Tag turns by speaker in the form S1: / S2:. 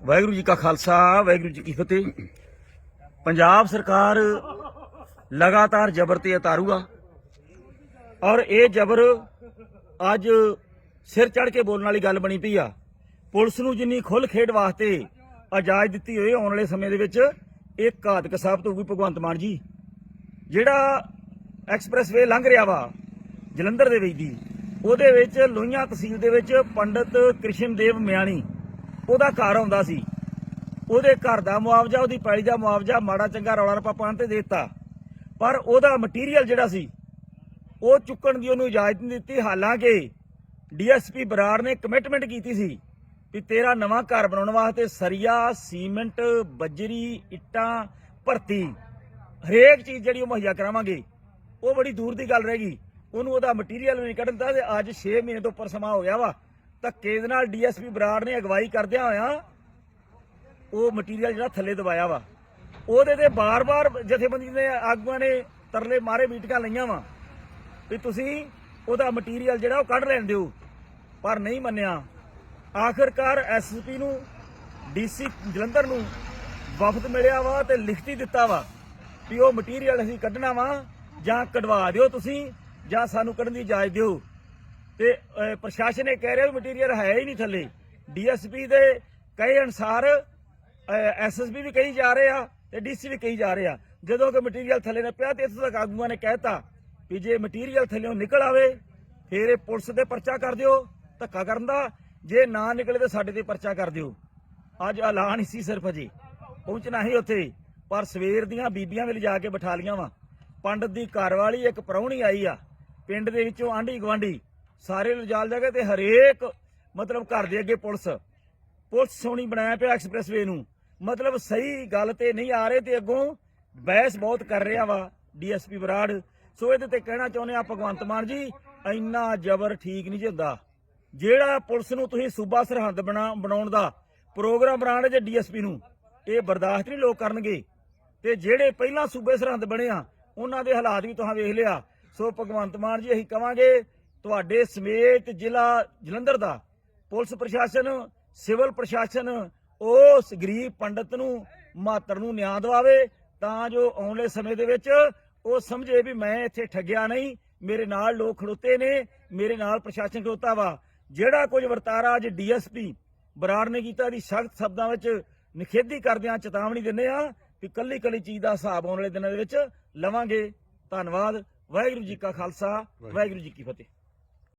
S1: ਵਾਹਿਗੁਰੂ ਜੀ ਕਾ ਖਾਲਸਾ, ਵਾਹਿਗੁਰੂ ਜੀ ਕੀ ਫਤਿਹ। ਪੰਜਾਬ ਸਰਕਾਰ ਲਗਾਤਾਰ ਜ਼ਬਰ ਤੇ ਉਤਾਰੂਗਾ ਔਰ ਇਹ ਜ਼ਬਰ ਅੱਜ ਸਿਰ ਚੜ ਕੇ ਬੋਲਣ ਵਾਲੀ ਗੱਲ ਬਣੀ ਪਈ ਆ। ਪੁਲਿਸ ਨੂੰ ਜਿੰਨੀ ਖੁੱਲ ਖੇਡ ਵਾਸਤੇ ਇਜਾਜ਼ਤ ਦਿੱਤੀ ਹੋਈ ਆਉਣ ਵਾਲੇ ਸਮੇਂ ਦੇ ਵਿੱਚ, ਇਹ ਘਾਤਕ ਸਾਬਤ ਹੋਊਗੀ ਭਗਵੰਤ ਮਾਨ ਜੀ। ਜਿਹੜਾ ਐਕਸਪ੍ਰੈਸਵੇ ਲੰਘ ਰਿਹਾ ਵਾ, ਜਲੰਧਰ ਦੇ ਵਿੱਚ ਦੀ, ਉਹਦੇ ਵਿੱਚ ਲੋਹੀਆਂ ਤਹਿਸੀਲ ਦੇ ਵਿੱਚ ਪੰਡਤ ਕ੍ਰਿਸ਼ਨਦੇਵ ਮਿਆਣੀ ਉਹਦਾ ਘਰ ਆਉਂਦਾ ਸੀ। ਉਹਦੇ ਘਰ ਦਾ ਮੁਆਵਜ਼ਾ, ਉਹਦੀ ਪੈਲੀ ਦਾ ਮੁਆਵਜ਼ਾ ਮਾੜਾ ਚੰਗਾ ਰੌਲਾ ਰੱਪਾ ਪਾਉਣ ਤੇ ਦੇ ਦਿੱਤਾ। ਪਰ ਉਹਦਾ ਮਟੀਰੀਅਲ ਜਿਹੜਾ ਸੀ, ਉਹ ਚੁੱਕਣ ਦੀ ਉਹਨੂੰ ਇਜਾਜ਼ਤ ਨਹੀਂ ਦਿੱਤੀ। ਹਾਲਾਂਕਿ ਡੀਐਸਪੀ ਬਰਾੜ ਨੇ ਕਮਿਟਮੈਂਟ ਕੀਤੀ ਸੀ ਵੀ ਤੇਰਾ ਨਵਾਂ ਘਰ ਬਣਾਉਣ ਵਾਸਤੇ ਸਰੀਆ, ਸੀਮੈਂਟ, ਬੱਜਰੀ, ਇੱਟਾਂ, ਭਰਤੀ, ਹਰੇਕ ਚੀਜ਼ ਜਿਹੜੀ ਉਹ ਮੁਹੱਈਆ ਕਰਾਵਾਂਗੇ। ਉਹ ਬੜੀ ਦੂਰ ਦੀ ਗੱਲ ਰਹਿ ਗਈ। ਉਹਨੂੰ ਉਹਦਾ ਮਟੀਰੀਅਲ ਨਹੀਂ ਕੱਢਣ ਦਿੱਤਾ ਤੇ ਅੱਜ 6 ਮਹੀਨੇ ਤੋਂ ਉੱਪਰ ਸਮਾਂ ਹੋ ਗਿਆ ਵਾ। ਧੱਕੇ ਦੇ ਨਾਲ ਡੀਐਸਪੀ ਬਰਾੜ ਨੇ ਅਗਵਾਈ ਕਰਦਿਆਂ ਹੋਇਆ ਉਹ ਮਟੀਰੀਅਲ ਜਿਹੜਾ ਥੱਲੇ ਦਬਾਇਆ ਵਾ। ਉਹਦੇ ਤੇ ਬਾਰ-ਬਾਰ ਜਥੇਬੰਦੀ ਦੇ ਆਗੂਆਂ ਨੇ ਤਰਲੇ ਮਾਰੇ, ਮੀਟਿੰਗਾਂ ਲਈਆਂ ਵਾ ਵੀ ਤੁਸੀਂ ਉਹਦਾ ਮਟੀਰੀਅਲ ਜਿਹੜਾ ਉਹ ਕੱਢ ਲੈਣ ਦਿਓ। ਪਰ ਨਹੀਂ ਮੰਨਿਆ। ਆਖਰਕਾਰ ਐਸਐਸਪੀ ਨੂੰ ਡੀਸੀ ਜਲੰਧਰ ਨੂੰ ਵਫਦ ਮਿਲਿਆ ਵਾ ਤੇ ਲਿਖਤੀ ਦਿੱਤਾ ਵਾ ਵੀ ਉਹ ਮਟੀਰੀਅਲ ਅਸੀਂ ਕੱਢਣਾ ਵਾ ਜਾਂ ਕਢਵਾ ਦਿਓ ਤੁਸੀਂ ਜਾਂ ਸਾਨੂੰ ਕੱਢਣ ਦੀ ਇਜਾਜ਼ਤ ਦਿਓ। ਤੇ ਪ੍ਰਸ਼ਾਸਨ ਇਹ ਕਹਿ ਰਿਹਾ ਮਟੀਰੀਅਲ ਹੈ ਹੀ ਨਹੀਂ ਥੱਲੇ। ਡੀਐਸਪੀ ਦੇ ਕਹੇ ਅਨਸਾਰ ਐਸਐਸਪੀ ਵੀ ਕਹੀ ਜਾ ਰਹੇ ਆ ਤੇ ਡੀਸੀ ਵੀ ਕਹੀ ਜਾ ਰਹੇ ਆ। ਜਦੋਂ ਕਿ ਮਟੀਰੀਅਲ ਥੱਲੇ ਨਾ ਪਿਆ ਤੇ ਇੱਥੋਂ ਤੱਕ ਆਗੂਆਂ ਨੇ ਕਹਿਤਾ ਵੀ ਜੇ ਮਟੀਰੀਅਲ ਥੱਲੇੋਂ ਨਿਕਲ ਆਵੇ, ਫਿਰ ਇਹ ਪੁਲਿਸ ਦੇ ਪਰਚਾ ਕਰ ਦਿਓ, ਧੱਕਾ ਕਰਨ ਦਾ। ਜੇ ਨਾ ਨਿਕਲੇ ਤਾਂ ਸਾਡੇ ਤੇ ਪਰਚਾ ਕਰ ਦਿਓ। ਅੱਜ ਐਲਾਨ ਹੀ ਸੀ ਸਿਰਫ ਅਜੇ। ਪਹੁੰਚਣਾ ਹੀ ਉੱਥੇ। ਪਰ ਸਵੇਰ ਦੀਆਂ ਬੀਬੀਆਂ ਵੀ ਲਿਜਾ ਕੇ ਬਿਠਾ ਲੀਆਂ ਵਾ। ਪੰਡਤ ਦੀ ਘਰ ਵਾਲੀ ਇੱਕ ਪ੍ਰਾਹੁਣੀ ਆਈ ਆ। ਪਿੰਡ ਦੇ ਵਿੱਚੋਂ ਆਂਢੀ ਗਵਾਂਢੀ ਸਾਰੇ ਲਿਜਾਲ ਜਾ ਕੇ ਤੇ ਹਰੇਕ, ਮਤਲਬ ਘਰ ਦੇ ਅੱਗੇ ਪੁਲਿਸ। ਪੁਲਿਸ ਸੋਣੀ ਬਣਾਇਆ ਪਿਆ ਐਕਸਪ੍ਰੈਸਵੇ ਨੂੰ। ਮਤਲਬ ਸਹੀ ਗੱਲ ਤੇ ਨਹੀਂ ਆ ਰਹੇ ਤੇ ਅੱਗੋਂ ਬਹਿਸ ਬਹੁਤ ਕਰ ਰਿਹਾ ਵਾ ਡੀਐਸਪੀ ਬਰਾੜ ਸੋ ਇਹਦੇ ਤੇ ਕਹਿਣਾ ਚਾਹੁੰਦੇ ਆ ਭਗਵੰਤ ਮਾਨ ਜੀ, ਇੰਨਾ ਜ਼ਬਰ ਠੀਕ ਨਹੀਂ ਹੁੰਦਾ। ਜਿਹੜਾ ਪੁਲਿਸ ਨੂੰ ਤੁਸੀਂ ਸੂਬਾ ਸਰਹੰਦ ਬਣਾ, ਬਣਾਉਣ ਦਾ ਪ੍ਰੋਗਰਾਮ ਬਣਾਉਣ ਜੇ ਡੀਐਸਪੀ ਨੂੰ, ਇਹ ਬਰਦਾਸ਼ਤ ਨਹੀਂ ਲੋਕ ਕਰਨਗੇ। ਤੇ ਜਿਹੜੇ ਪਹਿਲਾਂ ਸੂਬੇ ਸਰਹੰਦ ਬਣੇ ਆ, ਉਹਨਾਂ ਦੇ ਹਾਲਾਤ ਵੀ ਤੁਸੀਂ ਵੇਖ ਲਿਆ। ਸੋ ਭਗਵੰਤ ਮਾਨ ਜੀ, ਅਸੀਂ ਕਵਾਂਗੇ ਤੁਹਾਡੇ ਸਮੇਤ ਜ਼ਿਲ੍ਹਾ ਜਲੰਧਰ ਦਾ ਪੁਲਿਸ ਪ੍ਰਸ਼ਾਸਨ ਸਿਵਲ ਪ੍ਰਸ਼ਾਸਨ ਉਸ ਗਰੀਬ ਪੰਡਤ ਨੂੰ ਮਾਤਰ ਨੂੰ ਨਿਆਂ ਦਿਵਾਵੇ ਤਾਂ ਜੋ ਆਉਣ ਵਾਲੇ ਸਮੇਂ ਦੇ ਵਿੱਚ ਉਹ ਸਮਝੇ ਵੀ ਮੈਂ ਇੱਥੇ ਠੱਗਿਆ ਨਹੀਂ ਮੇਰੇ ਨਾਲ ਲੋਕ ਖੜੋਤੇ ਨੇ ਮੇਰੇ ਨਾਲ ਪ੍ਰਸ਼ਾਸਨ ਖੜੋਤਾ ਵਾ। ਜਿਹੜਾ ਕੁਝ ਵਰਤਾਰਾ ਅੱਜ ਡੀਐਸਪੀ ਬਰਾੜ ਨੇ ਕੀਤਾ ਦੀ ਸਖਤ ਸ਼ਬਦਾਂ ਵਿੱਚ ਨਿਖੇਧੀ ਕਰਦਿਆਂ ਚੇਤਾਵਨੀ ਦਿੰਦੇ ਆ ਵੀ ਕੱਲੀ ਕੱਲੀ ਚੀਜ਼ ਦਾ ਹਿਸਾਬ ਆਉਣ ਵਾਲੇ ਦਿਨਾਂ ਦੇ ਵਿੱਚ ਲਵਾਂਗੇ। ਧੰਨਵਾਦ। ਵਾਹਿਗੁਰੂ ਜੀ ਕਾ ਖਾਲਸਾ ਵਾਹਿਗੁਰੂ ਜੀ ਕੀ ਫਤਿਹ।